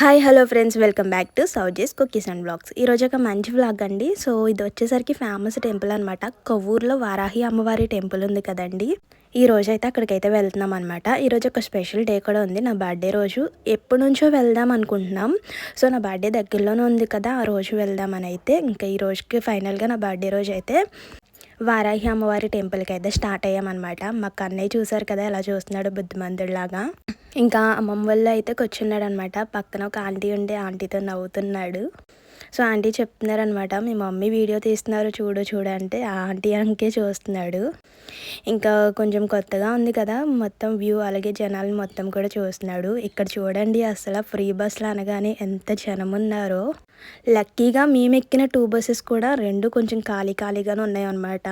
Hi hello friends. Welcome back to సౌజెస్ cookies and blogs. ఈరోజు ఒక మంచి బ్లాగ్ అండి. సో ఇది వచ్చేసరికి ఫేమస్ టెంపుల్ అనమాట కొవ్వూరులో వారాహి అమ్మవారి టెంపుల్ ఉంది కదండి. ఈ రోజు అయితే అక్కడికైతే వెళ్తున్నాం అనమాట ఈరోజు ఒక స్పెషల్ డే కూడా ఉంది. నా బర్త్డే రోజు. ఎప్పటి నుంచో వెళ్దాం అనుకుంటున్నాం. సో నా బర్త్డే దగ్గరలోనే ఉంది కదా. ఆ రోజు వెళ్దామని అయితే ఇంకా ఈ రోజుకి ఫైనల్గా నా బర్త్డే రోజు అయితే వారాహి అమ్మవారి టెంపుల్కి అయితే స్టార్ట్ అయ్యామన్నమాట మా కన్నయ్య చూసారు కదా ఎలా చూస్తున్నాడు బుద్ధిమంతుడిలాగా ఇంకా అమ్మమ్మ వల్ల అయితే కూర్చున్నాడు అనమాట పక్కన ఒక ఆంటీ ఉండే ఆంటీతో నవ్వుతున్నాడు. సో ఆంటీ చెప్తున్నారనమాట మీ మమ్మీ వీడియో తీస్తున్నారు చూడు చూడు అంటే ఆ ఆంటీ అంకే చూస్తున్నాడు. ఇంకా కొంచెం కొత్తగా ఉంది కదా మొత్తం వ్యూ అలాగే జనాలు మొత్తం కూడా చూస్తున్నాడు. ఇక్కడ చూడండి అసలు ఫ్రీ బస్సులు అనగానే ఎంత జనం ఉన్నారో లక్కీగా మేము ఎక్కిన టూ బస్సెస్ కూడా రెండు కొంచెం ఖాళీ ఖాళీగానే ఉన్నాయి అన్నమాట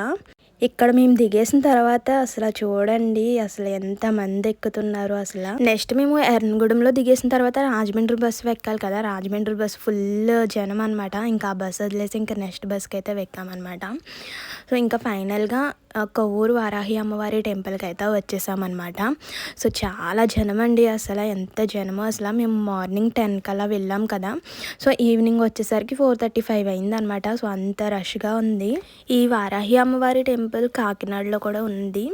ఇక్కడ మేము దిగేసిన తర్వాత అసలు చూడండి అసలు ఎంత మంది ఎక్కుతున్నారు అసలు. నెక్స్ట్ మేము ఎర్నగూడెంలో దిగేసిన తర్వాత రాజమండ్రి బస్సు ఎక్కాలి కదా. రాజమండ్రి బస్సు ఫుల్ జనం అనమాట ఇంకా ఆ బస్సు వదిలేసి ఇంకా నెక్స్ట్ బస్కి అయితే వెక్కామన్నమాట సో ఇంకా ఫైనల్గా కొవ్వూరు వారాహి అమ్మవారి టెంపుల్కి అయితే వచ్చేసామన్నమాట సో చాలా జనం అండి అసలు. ఎంత జనమో అసలు. మేము మార్నింగ్ టెన్ కల్లా వెళ్ళాం కదా. సో ఈవినింగ్ వచ్చేసరికి ఫోర్ థర్టీ ఫైవ్ అయిందనమాట సో అంత రష్గా ఉంది. ఈ వారాహి అమ్మవారి టెంపుల్ టెంపుల్ కాకినాడలో కూడా ఉంది.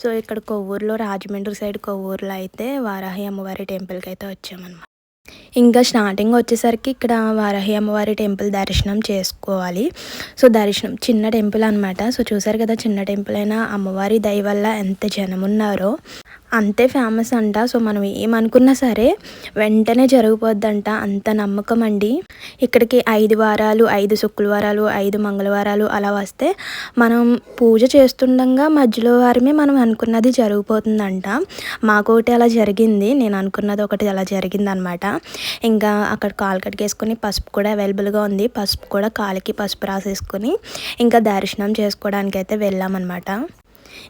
సో ఇక్కడ కొవ్వూరులో రాజమండ్రి సైడ్ కొవ్వూరులో అయితే వారాహి అమ్మవారి టెంపుల్కి అయితే వచ్చామన్నమాట. ఇంకా స్టార్టింగ్ వచ్చేసరికి ఇక్కడ వారాహి అమ్మవారి టెంపుల్ దర్శనం చేసుకోవాలి. సో దర్శనం చిన్న టెంపుల్ అనమాట సో చూసారు కదా చిన్న టెంపుల్ అయినా అమ్మవారి దయ వల్ల ఎంత జనం ఉన్నారో అంతే ఫేమస్ అంట. సో మనం ఏమనుకున్నా సరే వెంటనే జరిగిపోద్దంట అంత నమ్మకం అండి. ఇక్కడికి ఐదు వారాలు ఐదు శుక్రవారాలు ఐదు మంగళవారాలు అలా వస్తే మనం పూజ చేస్తుండగా మధ్యలో వారమే మనం అనుకున్నది జరిగిపోతుందంట మాకొకటి అలా జరిగింది. నేను అనుకున్నది ఒకటి అలా జరిగింది అనమాట ఇంకా అక్కడ కాలు కట్టుకేసుకుని పసుపు కూడా అవైలబుల్గా ఉంది. పసుపు కూడా కాలికి పసుపు రాసేసుకొని ఇంకా దర్శనం చేసుకోవడానికి అయితే వెళ్ళామన్నమాట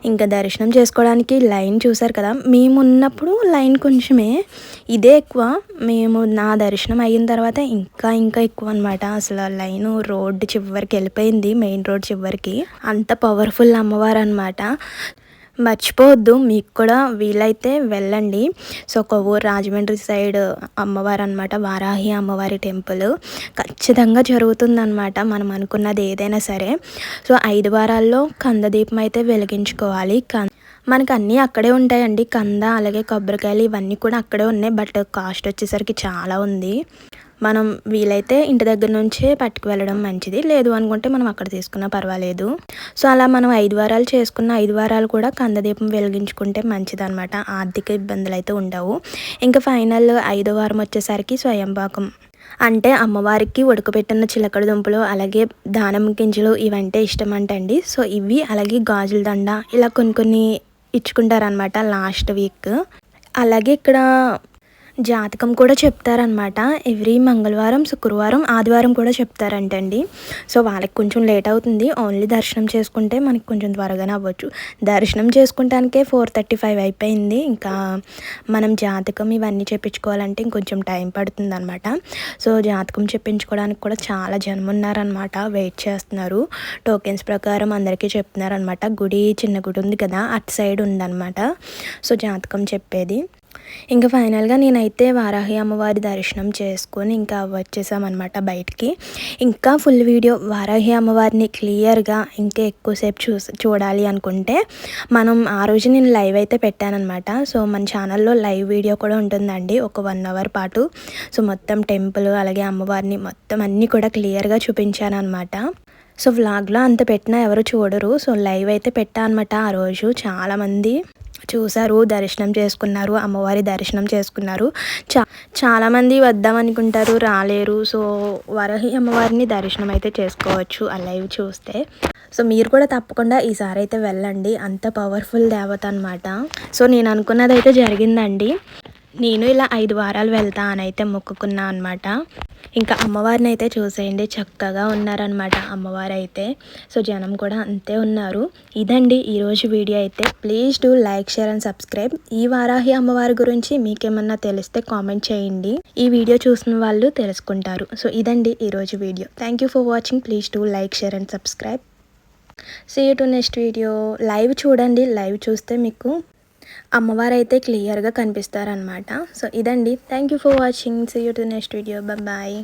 ఇంకా దర్శనం చేసుకోవడానికి లైన్ చూసారు కదా మేము ఉన్నప్పుడు లైన్ కొంచెమే ఇదే ఎక్కువ. మేము నా దర్శనం అయిన తర్వాత ఇంకా ఇంకా ఎక్కువ అనమాట అసలు లైన్ రోడ్డు చివరికి వెళ్ళిపోయింది మెయిన్ రోడ్ చివరికి. అంత పవర్ఫుల్ అమ్మవారు అనమాట మర్చిపోవద్దు మీకు కూడా వీలైతే వెళ్ళండి. సో కొవ్వూరు రాజమండ్రి సైడ్ అమ్మవారు అనమాట వారాహి అమ్మవారి టెంపుల్. ఖచ్చితంగా జరుగుతుందన్నమాట మనం అనుకున్నది ఏదైనా సరే. సో ఐదు వారాల్లో కందదీపం అయితే వెలిగించుకోవాలి. మనకు అన్నీ అక్కడే ఉంటాయండి. కంద అలాగే కొబ్బరికాయలు ఇవన్నీ కూడా అక్కడే ఉన్నాయి. బట్ కాస్ట్ వచ్చేసరికి చాలా ఉంది. మనం వీలైతే ఇంటి దగ్గర నుంచే పట్టుకు వెళ్ళడం మంచిది. లేదు అనుకుంటే మనం అక్కడ తీసుకున్నా పర్వాలేదు. సో అలా మనం ఐదు వారాలు చేసుకున్న ఐదు వారాలు కూడా కందదీపం వెలిగించుకుంటే మంచిది అనమాట ఆర్థిక ఇబ్బందులు అయితే ఉండవు. ఇంకా ఫైనల్ ఐదో వారం వచ్చేసరికి స్వయంపాకం. అంటే అమ్మవారికి ఉడకబెట్టిన చిలకడ దుంపలు అలాగే దానం గింజలు ఇవంటే ఇష్టం అంటండి సో ఇవి అలాగే గాజుల దండ ఇలా కొన్ని కొన్ని ఇచ్చుకుంటారనమాట లాస్ట్ వీక్. అలాగే ఇక్కడ జాతకం కూడా చెప్తారనమాట ఎవ్రీ మంగళవారం శుక్రవారం ఆదివారం కూడా చెప్తారంటండి. సో వాళ్ళకి కొంచెం లేట్ అవుతుంది. ఓన్లీ దర్శనం చేసుకుంటే మనకి కొంచెం త్వరగానే అవ్వచ్చు. దర్శనం చేసుకుంటానికే ఫోర్ థర్టీ ఫైవ్ అయిపోయింది. ఇంకా మనం జాతకం ఇవన్నీ చెప్పించుకోవాలంటే ఇంకొంచెం టైం పడుతుంది అనమాట సో జాతకం చెప్పించుకోవడానికి కూడా చాలా జనం ఉన్నారనమాట వెయిట్ చేస్తున్నారు. టోకెన్స్ ప్రకారం అందరికీ చెప్తున్నారనమాట గుడి చిన్న గుడి ఉంది కదా అటు సైడ్ ఉందన్నమాట. సో జాతకం చెప్పేది. ఇంకా ఫైనల్గా నేనైతే వారాహి అమ్మవారి దర్శనం చేసుకొని ఇంకా వచ్చేసామన్నమాట బయటికి. ఇంకా ఫుల్ వీడియో వారాహి అమ్మవారిని క్లియర్గా ఇంకా ఎక్కువసేపు చూ చూడాలి అనుకుంటే మనం ఆ రోజు నేను లైవ్ అయితే పెట్టానమాట సో మన ఛానల్లో లైవ్ వీడియో కూడా ఉంటుందండి ఒక వన్ అవర్ పాటు. సో మొత్తం టెంపుల్ అలాగే అమ్మవారిని మొత్తం అన్నీ కూడా క్లియర్గా చూపించాను అనమాట సో వ్లాగ్లో అంత పెట్టినా ఎవరు చూడరు. సో లైవ్ అయితే పెట్టా అనమాట ఆ రోజు చాలామంది. చూశారు దర్శనం చేసుకున్నారు అమ్మవారి దర్శనం చేసుకున్నారు. చా చాలామంది వద్దామనుకుంటారు రాలేరు. సో వరహి అమ్మవారిని దర్శనం అయితే చేసుకోవచ్చు ఆ లైవ్ చూస్తే. సో మీరు కూడా తప్పకుండా ఈసారి అయితే వెళ్ళండి. అంత పవర్ఫుల్ దేవత అనమాట సో నేను అనుకున్నది అయితే జరిగిందండి. నేను ఇలా ఐదు వారాలు వెళ్తా అని అయితే మొక్కుకున్నా అనమాట ఇంకా అమ్మవారిని అయితే చూసేయండి చక్కగా ఉన్నారనమాట అమ్మవారు అయితే సో జనం కూడా అంతే ఉన్నారు. ఇదండి ఈరోజు వీడియో అయితే. Please do like share and subscribe ఈ వారాహి అమ్మవారి గురించి మీకేమన్నా తెలిస్తే కామెంట్ చేయండి. ఈ వీడియో చూసిన వాళ్ళు తెలుసుకుంటారు. సో ఇదండి ఈరోజు video. Thank you for watching please do like share and subscribe see you to next video live చూడండి. లైవ్ చూస్తే మీకు అమ్మవారు అయితే క్లియర్గా కనిపిస్తారనమాట సో ఇదండి. Thank you for watching see you to next video bye